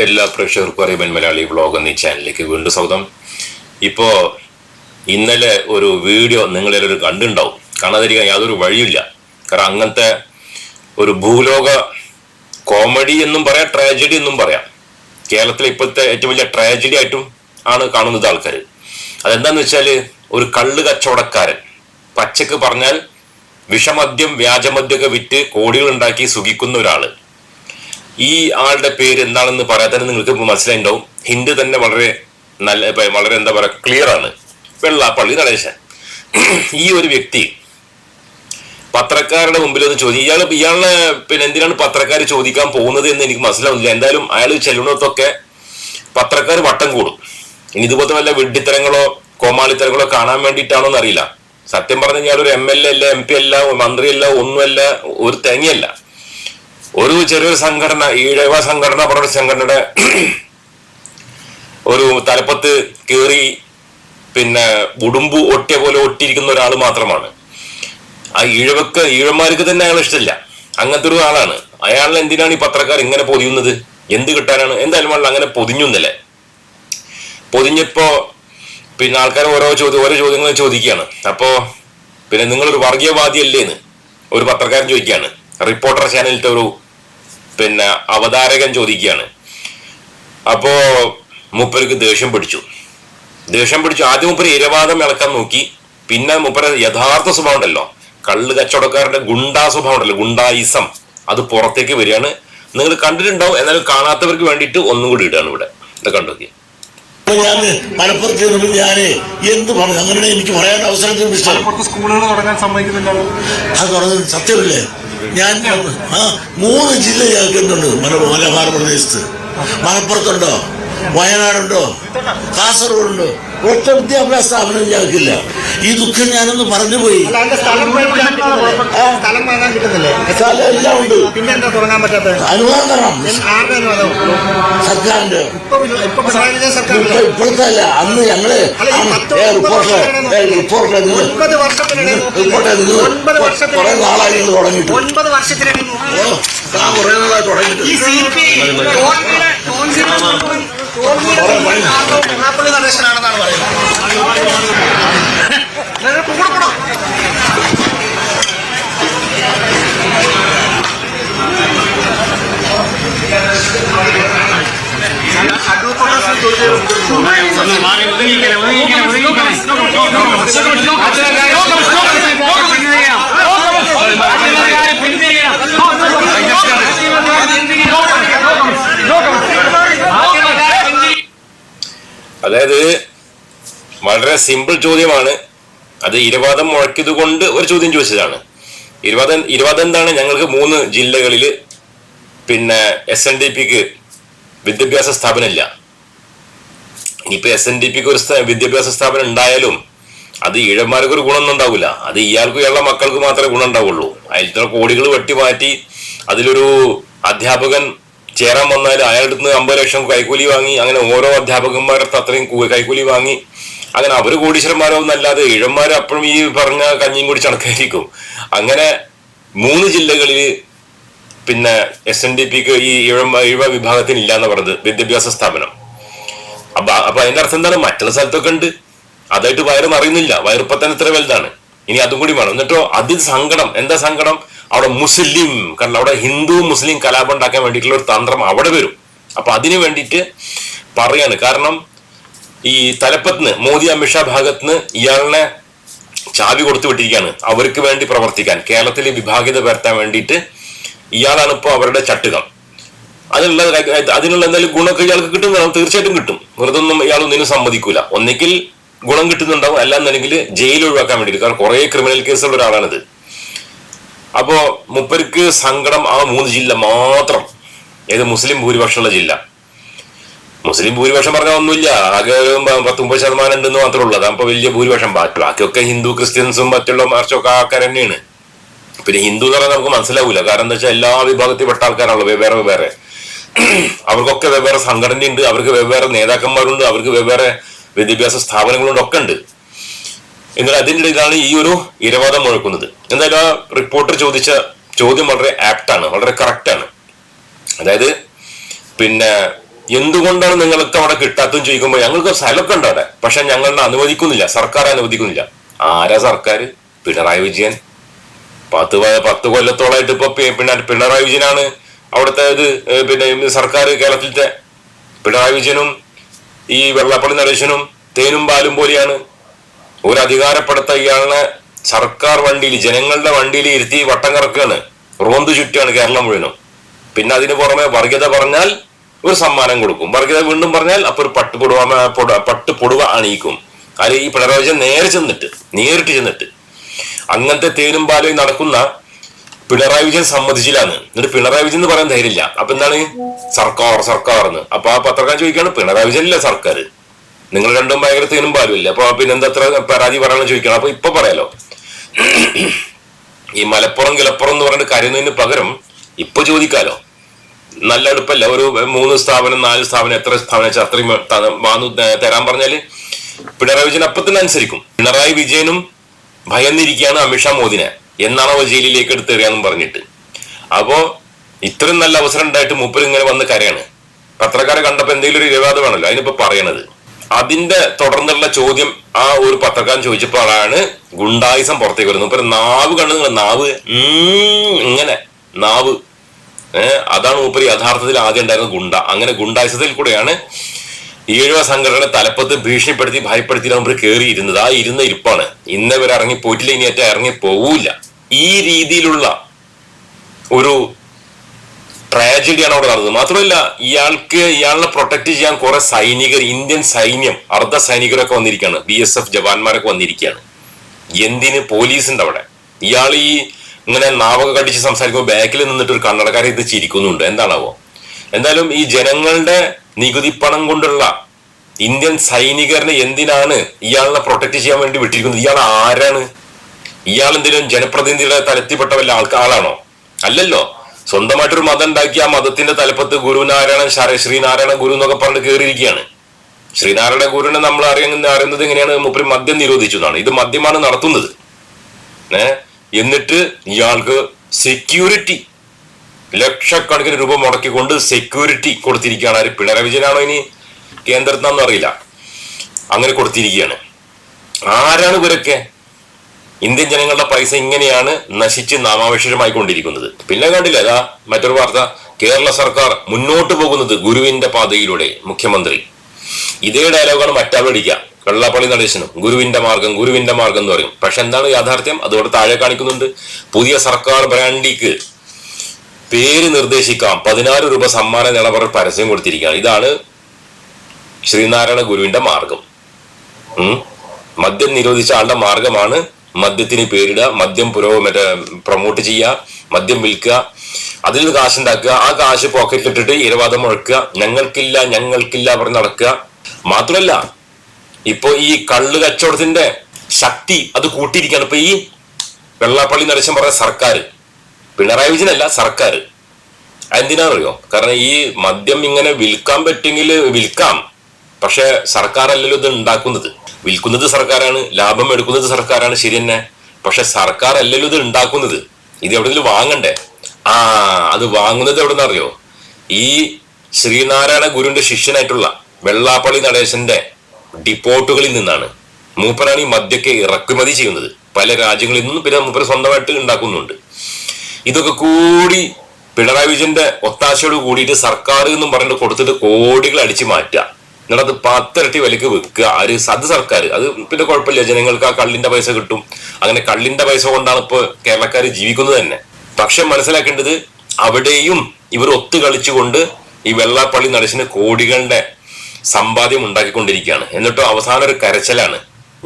എല്ലാ പ്രേക്ഷകർക്കും അറിയാൻ മലയാളി വ്ളോഗ് എന്നീ ചാനലിലേക്ക് വീണ്ടും സ്വാഗതം. ഇപ്പോൾ ഇന്നലെ ഒരു വീഡിയോ നിങ്ങളെല്ലാവരും കണ്ടുണ്ടാവും കാണാതിരിക്കാൻ യാതൊരു വഴിയില്ല. കാരണം അങ്ങനത്തെ ഒരു ഭൂലോക കോമഡി എന്നും പറയാം ട്രാജഡി എന്നും പറയാം. കേരളത്തിലെ ഇപ്പോഴത്തെ ഏറ്റവും വലിയ ട്രാജഡി ആയിട്ടും ആണ് കാണുന്നത് ആൾക്കാർ അതെന്താന്ന് വെച്ചാൽ ഒരു കള്ള് കച്ചവടക്കാരൻ പച്ചക്ക് പറഞ്ഞാൽ വിഷമദ്യം വ്യാജമദ്യമൊക്കെ വിറ്റ് കോടികൾ ഉണ്ടാക്കി സുഖിക്കുന്ന ഒരാൾ. ഈ ആളുടെ പേര് എന്താണെന്ന് പറയാൻ തന്നെ നിങ്ങൾക്ക് ഇപ്പൊ മനസ്സിലായിട്ടുണ്ടാവും. ഹിന്ദ് തന്നെ വളരെ നല്ല വളരെ എന്താ പറയാ ക്ലിയർ ആണ്. വെള്ളാപ്പള്ളി നടേശൻ. ഈ ഒരു വ്യക്തി പത്രക്കാരുടെ മുമ്പിൽ ഒന്ന് ചോദിക്കും ഇയാൾ ഇയാളെ പിന്നെ എന്തിനാണ് പത്രക്കാർ ചോദിക്കാൻ പോകുന്നത് എന്ന് എനിക്ക് മനസ്സിലാവുന്നില്ല. എന്തായാലും അയാൾ ചെല്ലുന്നിടത്തൊക്കെ പത്രക്കാർ വട്ടം കൂടും. ഇനി ഇതുപോലത്തെ വല്ല വിഡ്ഢിത്തരങ്ങളോ കോമാളിത്തരങ്ങളോ കാണാൻ വേണ്ടിയിട്ടാണോ എന്നറിയില്ല. സത്യം പറഞ്ഞു കഴിഞ്ഞാൽ ഒരു എം എൽ എ അല്ല എം പി അല്ല മന്ത്രിയല്ല ഒന്നുമല്ല ഒരു തേങ്ങയല്ല. ഒരു ചെറിയൊരു സംഘടന ഈഴവ സംഘടന പറഞ്ഞ സംഘടനയുടെ ഒരു തലപ്പത്ത് കയറി പിന്നെ ഉടുമ്പു ഒട്ടിയ പോലെ ഒട്ടിയിരിക്കുന്ന ഒരാൾ മാത്രമാണ്. ആ ഈഴവക്ക് ഈഴന്മാർക്ക് തന്നെ അയാൾ ഇഷ്ടമില്ല അങ്ങനത്തെ ഒരു ആളാണ്. അയാളിൽ എന്തിനാണ് ഈ പത്രക്കാർ ഇങ്ങനെ പൊതിയുന്നത്? എന്ത് കിട്ടാനാണ്? എന്തായാലും അയാൾ അങ്ങനെ പൊതിഞ്ഞു പൊതിഞ്ഞപ്പോ പിന്നെ ആൾക്കാർ ഓരോ ചോദ്യം ഓരോ ചോദ്യങ്ങൾ ചോദിക്കുകയാണ്. അപ്പോ പിന്നെ നിങ്ങളൊരു വർഗീയവാദിയല്ലേന്ന് ഒരു പത്രക്കാരൻ ചോദിക്കുകയാണ്. റിപ്പോർട്ടർ ചാനലിലത്തെ ഒരു പിന്നെ അവതാരകൻ ചോദിക്കുകയാണ്. അപ്പോ മൂപ്പർക്ക് ദേഷ്യം പിടിച്ചു. ദേഷ്യം പിടിച്ചു. ആദ്യം മൂപ്പര് ഇരവാദം ഇളക്കാൻ നോക്കി. പിന്നെ മൂപ്പര യഥാർത്ഥ സ്വഭാവം ഉണ്ടല്ലോ കള്ള് കച്ചവടക്കാരുടെ ഗുണ്ടാ സ്വഭാവം ഉണ്ടല്ലോ ഗുണ്ടായിസം. അത് പുറത്തേക്ക് വരികയാണ്. നിങ്ങൾ കണ്ടിട്ടുണ്ടാവും. എന്നാലും കാണാത്തവർക്ക് വേണ്ടിയിട്ട് ഒന്നും കൂടി ഇടുകയാണ് ഇവിടെ. ഇത് കണ്ടോക്കി ഞാൻ ഞാൻ മലപ്പുറത്ത് ചെന്നപ്പോൾ ഞാൻ എന്ത് പറഞ്ഞു? അങ്ങനെ എനിക്ക് പറയാൻ അവസരം സ്കൂളുകൾ തുടങ്ങാൻ സമ്മതിക്കുന്നില്ലല്ലോ അത് പറഞ്ഞത് സത്യമല്ലേ? ഞാൻ ആ മൂന്ന് ജില്ല മല മലബാർ പ്രദേശത്ത്. മലപ്പുറത്തുണ്ടോ? വയനാടുണ്ടോ? കാസർഗോഡുണ്ടോ? ഒറ്റ വിദ്യാഭ്യാസ സ്ഥാപനം ഞങ്ങൾക്കില്ല. ഈ ദുഃഖം ഞാനൊന്ന് പറഞ്ഞു പോയി. സ്ഥലം എല്ലാം ഉണ്ട്. പിന്നെന്താ തുടങ്ങാൻ പറ്റാത്തത്? അനുവാദം? തരണം സർക്കാരിന്റെ. ഇപ്പോഴത്തെ അല്ല അന്ന് ഞങ്ങൾ റിപ്പോർട്ട് റിപ്പോർട്ട് വർഷത്തിനിടെ കുറെ നാളായി നിങ്ങൾ തുടങ്ങിയിട്ട്. കുറെ നാളായി തുടങ്ങിയിട്ട്. ഈ സി പി തോൽവിയുടെ തോൽവിയുടെ മുഴുവൻ തോൽവിയുടെ മുഴുവൻ കാരണവും വെള്ളാപ്പള്ളി നടേശനാണെന്നാണ് പറയുന്നത് നിങ്ങൾ കൂടെ കൂടെ അതായത് വളരെ സിമ്പിൾ ചോദ്യമാണ്. അത് ഇരുവാദം മുഴക്കിയത് കൊണ്ട് ഒരു ചോദ്യം ചോദിച്ചതാണ്. ഇരുവാദം ഇരുവാദം എന്താണ് ഞങ്ങൾക്ക് മൂന്ന് ജില്ലകളിൽ പിന്നെ എസ് എൻ ഡി പിക്ക് വിദ്യാഭ്യാസ സ്ഥാപനമില്ല. ഇനിയിപ്പോ എസ് എൻ ഡി പിക്ക് ഒരു വിദ്യാഭ്യാസ സ്ഥാപനം ഉണ്ടായാലും അത് ഈഴന്മാർക്ക് ഒരു ഗുണമൊന്നും ഉണ്ടാവില്ല. അത് ഇയാൾക്കും ഇയാളുടെ മക്കൾക്ക് മാത്രമേ ഗുണം ഉണ്ടാവുള്ളൂ അതിൽ കോടികൾ വെട്ടി മാറ്റി അതിലൊരു അധ്യാപകൻ ചേരാൻ വന്നാൽ അയാളുടെ അടുത്ത് അമ്പത് ലക്ഷം കൈക്കൂലി വാങ്ങി അങ്ങനെ ഓരോ അധ്യാപകന്മാരുടെ അത്രയും കൈക്കൂലി വാങ്ങി. അങ്ങനെ അവർ കോടീശ്വരന്മാരൊന്നല്ലാതെ ഇഴന്മാർ അപ്പോഴും ഈ പറഞ്ഞ കഞ്ഞിയും കൂടി ചണക്കായിരിക്കും അങ്ങനെ മൂന്ന് ജില്ലകളിൽ പിന്നെ എസ് എൻ ഡി പിക്ക് ഈ ഇഴ ഇഴ വിഭാഗത്തിന് ഇല്ല എന്ന് പറഞ്ഞത് വിദ്യാഭ്യാസ സ്ഥാപനം. അപ്പൊ അപ്പൊ അതിന്റെ അർത്ഥം എന്താണ്? മറ്റുള്ള സ്ഥലത്തൊക്കെ ഉണ്ട്. അതായിട്ട് വയറ് അറിയുന്നില്ല വയറുപ്പത്തന്നെ ഇത്ര വലുതാണ്. ഇനി അതും കൂടി വേണം. എന്നിട്ടോ അതിൽ സങ്കടം. എന്താ സങ്കടം? അവിടെ മുസ്ലിം കാരണം അവിടെ ഹിന്ദു മുസ്ലിം കലാപം ഉണ്ടാക്കാൻ വേണ്ടിയിട്ടുള്ള ഒരു തന്ത്രം അവിടെ വരും. അപ്പൊ അതിനു വേണ്ടിയിട്ട് പറയാണ്. കാരണം ഈ തലപ്പത്തിന് മോദി അമിത്ഷാ ഭാഗത്തുനിന്ന് ഇയാളിനെ ചാവി കൊടുത്തു വിട്ടിരിക്കുകയാണ്. അവർക്ക് വേണ്ടി പ്രവർത്തിക്കാൻ കേരളത്തിൽ വിഭാഗിത വരുത്താൻ വേണ്ടിയിട്ട് ഇയാളാണ് ഇപ്പോൾ അവരുടെ ചട്ടുകം. അതിനുള്ള അതിനുള്ള എന്തായാലും ഗുണമൊക്കെ ഇയാൾക്ക് കിട്ടുന്നതാണ് തീർച്ചയായിട്ടും കിട്ടും. വെറുതെ ഒന്നും ഇയാൾ ഒന്നിനും സമ്മതിക്കൂല. ഒന്നിക്കൽ ഗുണം കിട്ടുന്നുണ്ടാവും. അല്ലാന്നുണ്ടെങ്കിൽ ജയിൽ ഒഴിവാക്കാൻ വേണ്ടിയിട്ട്. കാരണം കുറെ ക്രിമിനൽ കേസുള്ള ഒരാളാണിത്. അപ്പോ മുപ്പർക്ക് സങ്കടം ആ മൂന്ന് ജില്ല മാത്രം. ഏത് മുസ്ലിം ഭൂരിപക്ഷമുള്ള ജില്ല. മുസ്ലിം ഭൂരിപക്ഷം പറഞ്ഞാൽ ഒന്നുമില്ല. ആകെ ഒരു പത്തൊമ്പത് ശതമാനം ഉണ്ടെന്ന് മാത്രമേ ഉള്ളൂ. അതാ വലിയ ഭൂരിപക്ഷം ബാക്കി ബാക്കിയൊക്കെ ഹിന്ദു ക്രിസ്ത്യൻസും മറ്റുള്ള മറിച്ചൊക്കെ ആൾക്കാർ തന്നെയാണ്. പിന്നെ ഹിന്ദു എന്ന് പറഞ്ഞാൽ നമുക്ക് മനസ്സിലാവൂല. കാരണം എന്താ വെച്ചാൽ എല്ലാ വിഭാഗത്തിൽപ്പെട്ട ആൾക്കാരാണല്ലോ. വെവ്വേറെ വെവ്വേറെ അവർക്കൊക്കെ വെവ്വേറെ സംഘടനയുണ്ട്. അവർക്ക് വെവ്വേറെ നേതാക്കന്മാരുണ്ട്. അവർക്ക് വെവ്വേറെ വിദ്യാഭ്യാസ സ്ഥാപനങ്ങളുണ്ട് ഒക്കെ ഉണ്ട് എന്നാൽ അതിന്റെ ഇടയിലാണ് ഈ ഒരു ഇരവാദം മുഴക്കുന്നത്. എന്തായാലും ആ റിപ്പോർട്ടർ ചോദിച്ച ചോദ്യം വളരെ ആപ്റ്റാണ് വളരെ കറക്റ്റാണ്. അതായത് പിന്നെ എന്തുകൊണ്ടാണ് നിങ്ങൾക്ക് അവിടെ കിട്ടാത്തതെന്ന് ചോദിക്കുമ്പോൾ ഞങ്ങൾക്ക് സ്ഥലമൊക്കെ ഉണ്ട് അവിടെ പക്ഷെ ഞങ്ങളുടെ അനുവദിക്കുന്നില്ല സർക്കാർ അനുവദിക്കുന്നില്ല. ആരാ സർക്കാർ? പിണറായി വിജയൻ. പത്ത് പത്ത് കൊല്ലത്തോളായിട്ട് ഇപ്പൊ പിന്നെ പിണറായി വിജയനാണ് അവിടുത്തെ ഇത് പിന്നെ സർക്കാർ കേരളത്തിലത്തെ പിണറായി വിജയനും ഈ വെള്ളപ്പള്ളി നടേശനും തേനും പാലും പോലെയാണ്. ഒരു അധികാരപ്പെടുത്ത ഇയാളെ സർക്കാർ വണ്ടിയിൽ ജനങ്ങളുടെ വണ്ടിയിൽ ഇരുത്തി വട്ടം കറക്കുകയാണ്. റോന്ത് ചുറ്റാണ് കേരളം മുഴുവനും. പിന്നെ അതിന് പുറമെ വർഗീയത പറഞ്ഞാൽ ഒരു സമ്മാനം കൊടുക്കും. വർഗീയത വീണ്ടും പറഞ്ഞാൽ അപ്പൊ ഒരു പട്ട് പൊടുവ പട്ട് പൊടുവ അണിയിക്കും. അതിൽ ഈ പിണറായി നേരെ ചെന്നിട്ട് നേരിട്ട് ചെന്നിട്ട് അങ്ങനത്തെ തേനും പാലും നടക്കുന്ന പിണറായി വിജയൻ സമ്മതിച്ചില്ലാന്ന്. എന്നിട്ട് പിണറായി വിജയൻ എന്ന് പറയാൻ ധൈര്യമില്ല. അപ്പൊ എന്താണ്? സർക്കാർ സർക്കാർ എന്ന്. അപ്പൊ ആ പത്രക്കാരൻ ചോദിക്കാണ് പിണറായി വിജയൻ അല്ല സർക്കാർ? നിങ്ങൾ രണ്ടും ഭയങ്കര തീനും പാലുമില്ല? അപ്പൊ പിന്നെന്താ പരാതി പറയാനും ചോദിക്കണം അപ്പൊ ഇപ്പൊ പറയാലോ. ഈ മലപ്പുറം കിലപ്പുറം എന്ന് പറഞ്ഞിട്ട് കരുതുന്നതിന് പകരം ഇപ്പൊ ചോദിക്കാലോ. നല്ല അടുപ്പല്ല? ഒരു മൂന്ന് സ്ഥാപനം നാല് സ്ഥാപനം എത്ര സ്ഥാപനം വെച്ചാൽ അത്രയും വാങ്ങു തരാൻ പറഞ്ഞാൽ പിണറായി വിജയൻ അപ്പത്തിന് അനുസരിക്കും പിണറായി വിജയനും ഭയന്നിരിക്കുകയാണ് അമിത്ഷാ മോദിനെ. എന്നാണ് അവ ജയിലിലേക്ക് എടുത്തെറിയാന്നും പറഞ്ഞിട്ട്. അപ്പോ ഇത്രയും നല്ല അവസരം ഉണ്ടായിട്ട് മൂപ്പർ ഇങ്ങനെ വന്ന് കരയാണ് പത്രക്കാരെ കണ്ടപ്പോ എന്തെങ്കിലും ഒരു വിവാദമാണല്ലോ അതിനിപ്പോ പറയണത്. അതിന്റെ തുടർന്നുള്ള ചോദ്യം ആ ഒരു പത്രക്കാരൻ ചോദിച്ചപ്പോഴാണ് ഗുണ്ടായുസം പുറത്തേക്ക് വരുന്നത്. ഇപ്പൊ നാവ് കണ്ടു നിങ്ങൾ നാവ്. ഇങ്ങനെ. നാവ്. ഏഹ് അതാണ് മൂപ്പര് യഥാർത്ഥത്തിൽ ആദ്യം ഉണ്ടായിരുന്ന ഗുണ്ട. അങ്ങനെ ഗുണ്ടായുസത്തിൽ കൂടെയാണ് ഈഴവ സംഘടന തലപ്പത്ത് ഭീഷണിപ്പെടുത്തി ഭയപ്പെടുത്തി നമ്മൾ കയറിയിരുന്നത് ആ ഇരുന്ന ഇരിപ്പാണ്. ഇന്ന് ഇവർ ഇറങ്ങി പോയിട്ടില്ല ഇനി ഏറ്റവും ഇറങ്ങി പോവൂല ഈ രീതിയിലുള്ള ഒരു ട്രാജഡിയാണ് അവിടെ നടന്നത്. മാത്രമല്ല ഇയാൾക്ക് ഇയാളെ പ്രൊട്ടക്ട് ചെയ്യാൻ കുറെ സൈനികർ ഇന്ത്യൻ സൈന്യം അർദ്ധ സൈനികരൊക്കെ വന്നിരിക്കുകയാണ്. ബി എസ് എഫ് ജവാന്മാരൊക്കെ വന്നിരിക്കുകയാണ്. എന്തിന്? പോലീസുണ്ട് അവിടെ. ഇയാൾ ഈ ഇങ്ങനെ നാവൊക്കെ കടിച്ച് സംസാരിക്കുമ്പോൾ ബാക്കിൽ നിന്നിട്ട് ഒരു കണ്ണടക്കാരെ ഇത് ചിരിക്കുന്നുണ്ട്. എന്താണാവോ? എന്തായാലും ഈ ജനങ്ങളുടെ നികുതി പണം കൊണ്ടുള്ള ഇന്ത്യൻ സൈനികരനെ എന്തിനാണ് ഇയാളെ പ്രൊട്ടക്ട് ചെയ്യാൻ വേണ്ടി വിട്ടിരിക്കുന്നത്? ഇയാൾ ആരാണ്? ഇയാൾ എന്തെങ്കിലും ജനപ്രതിനിധിയുടെ തലത്തിൽപ്പെട്ട വല്ല അല്ലല്ലോ. സ്വന്തമായിട്ടൊരു മതം ഉണ്ടാക്കി ആ മതത്തിന്റെ തലപ്പത്ത് ഗുരുനാരായണൻ ശര- ശ്രീനാരായണ ഗുരു എന്നൊക്കെ പറഞ്ഞ് കയറിയിരിക്കുകയാണ് ശ്രീനാരായണ ഗുരുവിനെ നമ്മൾ അറിയുന്ന അറിയുന്നത് എങ്ങനെയാണ്? മുപ്പരി മദ്യം നിരോധിച്ചു എന്നാണ്. ഇത് മദ്യമാണ് നടത്തുന്നത്. ഏ? എന്നിട്ട് ഇയാൾക്ക് സെക്യൂരിറ്റി ലക്ഷക്കണക്കിന് രൂപ മുടക്കിക്കൊണ്ട് സെക്യൂരിറ്റി കൊടുത്തിരിക്കുകയാണ്. ആര്? പിണറായി വിജയനാണോ ഇനി കേന്ദ്രത്തിനാണെന്ന് അറിയില്ല. അങ്ങനെ കൊടുത്തിരിക്കുകയാണ്. ആരാണ് ഇവരൊക്കെ? ഇന്ത്യൻ ജനങ്ങളുടെ പൈസ ഇങ്ങനെയാണ് നശിച്ച് നാമാവശേഷമായി കൊണ്ടിരിക്കുന്നത് പിന്നെ കണ്ടില്ല അതാ മറ്റൊരു വാർത്ത. കേരള സർക്കാർ മുന്നോട്ട് പോകുന്നത് ഗുരുവിന്റെ പാതയിലൂടെ മുഖ്യമന്ത്രി. ഇതേ ഡയലോഗാണ് മറ്റാളടിക്കുക വെള്ളാപ്പള്ളി നടേശനും ഗുരുവിന്റെ മാർഗം ഗുരുവിന്റെ മാർഗം എന്ന് പറയും. പക്ഷെ എന്താണ് യാഥാർത്ഥ്യം? അതോടെ താഴെ കാണിക്കുന്നുണ്ട്. പുതിയ സർക്കാർ ബ്രാൻഡിക്ക് പേര് നിർദ്ദേശിക്കാം. പതിനാറ് രൂപ സമ്മാനം നിളവർ പരസ്യം കൊടുത്തിരിക്കുകയാണ്. ഇതാണ് ശ്രീനാരായണ ഗുരുവിന്റെ മാർഗം. മദ്യം നിരോധിച്ച ആളുടെ മാർഗമാണ് മദ്യത്തിന് പേരിടുക മദ്യം പുരോ മറ്റേ പ്രൊമോട്ട് ചെയ്യുക മദ്യം വിൽക്കുക അതിൽ നിന്ന് കാശ് ഉണ്ടാക്കുക ആ കാശ് പോക്കറ്റിലിട്ടിട്ട് ഇരവാദം മുഴക്കുക ഞങ്ങൾക്കില്ല ഞങ്ങൾക്കില്ല പറഞ്ഞ് നടക്കുക. മാത്രമല്ല ഇപ്പൊ ഈ കള്ളു കച്ചവടത്തിന്റെ ശക്തി അത് കൂട്ടിയിരിക്കുകയാണ്. ഇപ്പൊ ഈ വെള്ളാപ്പള്ളി നരശം പറഞ്ഞ സർക്കാർ പിണറായി വിജയനല്ല സർക്കാർ എന്തിനാറിയോ കാരണം ഈ മദ്യം ഇങ്ങനെ വിൽക്കാൻ പറ്റുമെങ്കിൽ വിൽക്കാം. പക്ഷെ സർക്കാരല്ലല്ലോ ഇത് ഉണ്ടാക്കുന്നത്. വിൽക്കുന്നത് സർക്കാരാണ് ലാഭം എടുക്കുന്നത് സർക്കാരാണ് ശരി തന്നെ. പക്ഷെ സർക്കാർ അല്ലല്ലോ ഇത് ഉണ്ടാക്കുന്നത്. ഇത് എവിടെയെങ്കിലും വാങ്ങണ്ടേ? ആ അത് വാങ്ങുന്നത് എവിടെ നിന്നറിയോ ഈ ശ്രീനാരായണ ഗുരുവിന്റെ ശിഷ്യനായിട്ടുള്ള വെള്ളാപ്പള്ളി നടേശന്റെ ഡിപ്പോട്ടുകളിൽ നിന്നാണ്. മൂപ്പരാണ് ഈ മദ്യക്കെ ഇറക്കുമതി ചെയ്യുന്നത്. പല രാജ്യങ്ങളിൽ നിന്നും പിന്നെ മൂപ്പര് സ്വന്തമായിട്ട് ഉണ്ടാക്കുന്നുണ്ട്. ഇതൊക്കെ കൂടി പിണറായി വിജയന്റെ ഒത്താശയോട് കൂടിയിട്ട് സർക്കാർ എന്നും പറഞ്ഞിട്ട് കൊടുത്തിട്ട് കോടികൾ അടിച്ചു മാറ്റുക. എന്നിട്ട് പത്തിരട്ടി വിലക്ക് വെക്കുക ആര്? അത് സർക്കാർ. അത് പിന്നെ കുഴപ്പമില്ല. ജനങ്ങൾക്ക് ആ കള്ളിന്റെ പൈസ കിട്ടും. അങ്ങനെ കള്ളിന്റെ പൈസ കൊണ്ടാണ് ഇപ്പൊ കേരളക്കാർ ജീവിക്കുന്നത് തന്നെ. പക്ഷെ മനസ്സിലാക്കേണ്ടത് അവിടെയും ഇവർ ഒത്തു കളിച്ചുകൊണ്ട് ഈ വെള്ളാപ്പള്ളി നടശിന് കോടികളുടെ സമ്പാദ്യം ഉണ്ടാക്കിക്കൊണ്ടിരിക്കുകയാണ്. എന്നിട്ടും അവസാന ഒരു കരച്ചിലാണ്.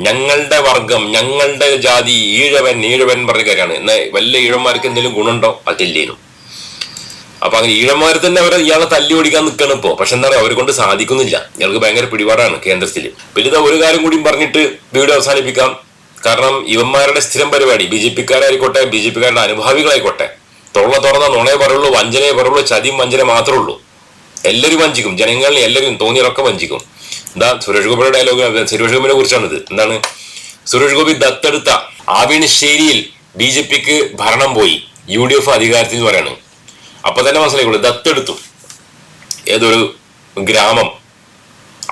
ഞങ്ങളുടെ വർഗം ഞങ്ങളുടെ ജാതി ഈഴവൻ ഈഴവൻ പറഞ്ഞ കാര്യമാണ്. എന്നാൽ വല്ല ഈഴന്മാർക്ക് എന്തെങ്കിലും ഗുണമുണ്ടോ? അതില്ലേനും. അപ്പൊ അങ്ങനെ ഈഴന്മാർ തന്നെ അവരെ ഇയാളെ തല്ലി ഓടിക്കാൻ നിൽക്കണം ഇപ്പോ. പക്ഷെ എന്താ പറയുക അവരെ കൊണ്ട് സാധിക്കുന്നില്ല. ഇയാൾക്ക് ഭയങ്കര പിടിപാടാണ് കേന്ദ്രത്തിൽ പിന്നെ ഒരു കാര്യം കൂടി പറഞ്ഞിട്ട് വീഡിയോ അവസാനിപ്പിക്കാം. കാരണം ഇവന്മാരുടെ സ്ഥിരം പരിപാടി ബി ജെ പിക്കാരായിക്കോട്ടെ ബി ജെ പിക്കാരുടെ അനുഭാവികളായിക്കോട്ടെ തൊള്ള തുറന്ന നുണയെ പറയുള്ളൂ വഞ്ചനയെ പറയുള്ളൂ ചതിയും വഞ്ചന മാത്രമേ ഉള്ളൂ. എല്ലാവരും വഞ്ചിക്കും. ജനങ്ങളിൽ എല്ലാവരും തോന്നിയതൊക്കെ വഞ്ചിക്കും. എന്താ സുരേഷ് ഗോപിയുടെ ഡയലോഗ് സുരേഷ് ഗോപിനെ കുറിച്ചാണിത്. എന്താണ്? സുരേഷ് ഗോപി ദത്തെടുത്ത ആവിണിശ്ശേരിയിൽ ബി ജെ പിക്ക് ഭരണം പോയി. യു ഡി എഫ് അധികാരത്തിൽ പറയാണ്. അപ്പൊ തന്നെ മനസ്സിലായിക്കോളൂ ദത്തെടുത്തു. ഏതൊരു ഗ്രാമം.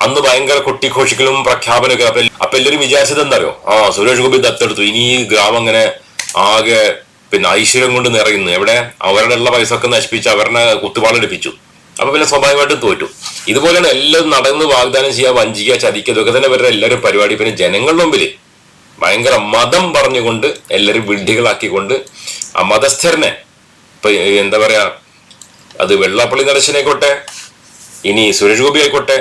അന്ന് ഭയങ്കര കൊട്ടിഘോഷിക്കലും പ്രഖ്യാപനമൊക്കെ. അപ്പൊ അപ്പൊ എല്ലാവരും വിചാരിച്ചത് എന്താറിയോ ആ സുരേഷ് ഗോപി ദത്തെടുത്തു. ഇനി ഈ ഗ്രാമം അങ്ങനെ ആകെ പിന്നെ ഐശ്വര്യം കൊണ്ട് നിറയുന്നു. എവിടെ? അവരുടെ ഉള്ള പൈസ ഒക്കെ നശിപ്പിച്ച് അവരുടെ കുത്തുപാളെടുപ്പിച്ചു അപ്പൊ പിന്നെ സ്വാഭാവികമായിട്ടും തോറ്റു. ഇതുപോലെയാണ് എല്ലാം നടന്ന് വാഗ്ദാനം ചെയ്യുക വഞ്ചിക്കുക ചതിക്കുക ഇതൊക്കെ തന്നെ ഇവരുടെ എല്ലാവരും പരിപാടി. പിന്നെ ജനങ്ങളുടെ മുമ്പിൽ ഭയങ്കര മതം പറഞ്ഞുകൊണ്ട് എല്ലാവരും വിഡ്ഢികളാക്കിക്കൊണ്ട് ആ മതസ്ഥരനെ ഇപ്പൊ എന്താ പറയാ അത് വെള്ളാപ്പള്ളി നടേശനായിക്കോട്ടെ ഇനി സുരേഷ് ഗോപി ആയിക്കോട്ടെ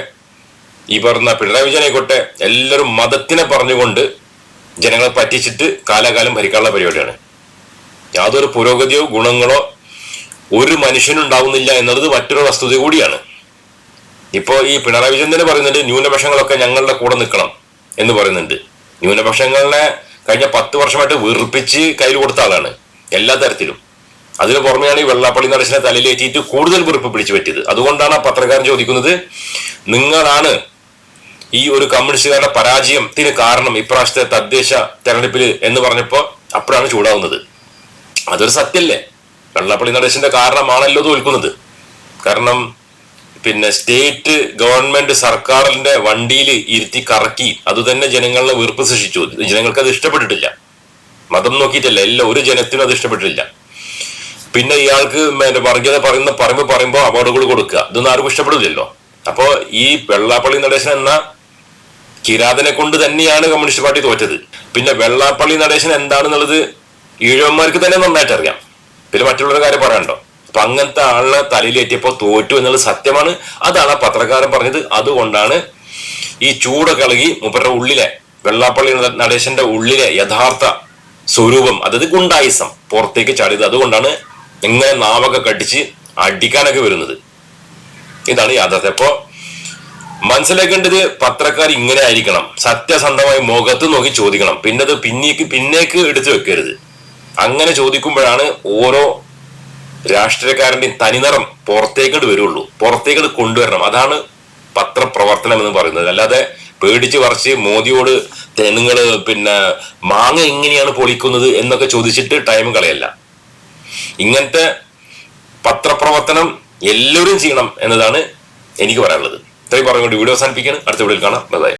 ഈ പറഞ്ഞ പിണറായി വിജയൻ ആയിക്കോട്ടെ എല്ലാവരും മതത്തിനെ പറഞ്ഞുകൊണ്ട് ജനങ്ങളെ പറ്റിച്ചിട്ട് കാലാകാലം ഭരിക്കാനുള്ള പരിപാടിയാണ്. യാതൊരു പുരോഗതിയോ ഗുണങ്ങളോ ഒരു മനുഷ്യനുണ്ടാവുന്നില്ല എന്നുള്ളത് മറ്റൊരു വസ്തുത കൂടിയാണ്. ഇപ്പോൾ ഈ പിണറായി വിജയൻ തന്നെ പറയുന്നുണ്ട് ന്യൂനപക്ഷങ്ങളൊക്കെ ഞങ്ങളുടെ കൂടെ നിൽക്കണം എന്ന് പറയുന്നുണ്ട്. ന്യൂനപക്ഷങ്ങളെ കഴിഞ്ഞ പത്ത് വർഷമായിട്ട് വീർപ്പിച്ച് കയ്യിൽ കൊടുത്ത ആളാണ് എല്ലാ തരത്തിലും. അതിന് പുറമെയാണ് ഈ വെള്ളാപ്പള്ളി നടശിനെ തലയിലേറ്റിയിട്ട് കൂടുതൽ വെറുപ്പ് പിടിച്ചു പറ്റിയത്. അതുകൊണ്ടാണ് ആ പത്രക്കാരൻ ചോദിക്കുന്നത് നിങ്ങളാണ് ഈ ഒരു കമ്മ്യൂണിസ്റ്റുകാരുടെ പരാജയത്തിന് കാരണം ഇപ്രാവശ്യത്തെ തദ്ദേശ തെരഞ്ഞെടുപ്പിൽ എന്ന് പറഞ്ഞപ്പോൾ അപ്പോഴാണ് ചൂടാവുന്നത്. അതൊരു സത്യല്ലേ? വെള്ളാപ്പള്ളി നടേശന്റെ കാരണമാണല്ലോ തോൽക്കുന്നത് കാരണം പിന്നെ സ്റ്റേറ്റ് ഗവൺമെന്റ് സർക്കാരിന്റെ വണ്ടിയിൽ ഇരുത്തി കറക്കി അത് തന്നെ ജനങ്ങളെ വീർപ്പ് സൃഷ്ടിച്ചു. ജനങ്ങൾക്ക് അത് ഇഷ്ടപ്പെട്ടിട്ടില്ല. മതം നോക്കിയിട്ടല്ല എല്ലാ ഒരു ജനത്തിനും അത് ഇഷ്ടപ്പെട്ടിട്ടില്ല. പിന്നെ ഇയാൾക്ക് വർഗീയത പറയുന്ന പറയുമ്പോൾ പറയുമ്പോൾ അവാർഡുകൾ കൊടുക്കുക ഇതൊന്നും ആർക്കും ഇഷ്ടപ്പെടില്ലല്ലോ. അപ്പോ ഈ വെള്ളാപ്പള്ളി നടേശൻ എന്ന കിരാതനെ കൊണ്ട് തന്നെയാണ് കമ്മ്യൂണിസ്റ്റ് പാർട്ടി തോറ്റത്. പിന്നെ വെള്ളാപ്പള്ളി നടേശൻ എന്താണെന്നുള്ളത് ഈഴവന്മാർക്ക് തന്നെ നന്നായിട്ട് അറിയാം പിന്നെ മറ്റുള്ളവരുടെ കാര്യം പറയണ്ടോ അപ്പൊ അങ്ങനത്തെ ആളിനെ തലയിലേറ്റിയപ്പോ തോറ്റു എന്നുള്ളത് സത്യമാണ്. അതാണ് ആ പത്രക്കാരൻ പറഞ്ഞത്. അതുകൊണ്ടാണ് ഈ ചൂട് കളകി മൂപ്പരുടെ ഉള്ളിലെ വെള്ളാപ്പള്ളി നടേശന്റെ ഉള്ളിലെ യഥാർത്ഥ സ്വരൂപം അതായത് ഗുണ്ടായിസം പുറത്തേക്ക് ചാടിയത്. അതുകൊണ്ടാണ് ഇങ്ങനെ നാവൊക്കെ കടിച്ച് അടിക്കാനൊക്കെ വരുന്നത്. ഇതാണ് യാഥാർത്ഥ്യം. അപ്പോ മനസ്സിലാക്കേണ്ടത് പത്രക്കാർ ഇങ്ങനെ ആയിരിക്കണം. സത്യസന്ധമായി മുഖത്ത് നോക്കി ചോദിക്കണം. പിന്നെ അത് പിന്നേക്ക് പിന്നേക്ക് എടുത്തു വെക്കരുത്. അങ്ങനെ ചോദിക്കുമ്പോഴാണ് ഓരോ രാഷ്ട്രീയക്കാരന്റെയും തനിനിറം പുറത്തേക്കട് വരുള്ളൂ. പുറത്തേക്കട് കൊണ്ടുവരണം. അതാണ് പത്രപ്രവർത്തനം എന്ന് പറയുന്നത്. അല്ലാതെ പേടിച്ച് പറിച്ച് മോദിയോട് നിങ്ങൾ പിന്നെ മാങ്ങ എങ്ങനെയാണ് പൊളിക്കുന്നത് എന്നൊക്കെ ചോദിച്ചിട്ട് ടൈം കളയല്ല. ഇങ്ങനത്തെ പത്രപ്രവർത്തനം എല്ലാവരും ചെയ്യണം എന്നതാണ് എനിക്ക് പറയാനുള്ളത്. ഇത്രയും പറഞ്ഞുകൊണ്ട് വീഡിയോ അവസാനിപ്പിക്കുകയാണ്. അടുത്ത വീഡിയോയിൽ കാണാം. ബൈ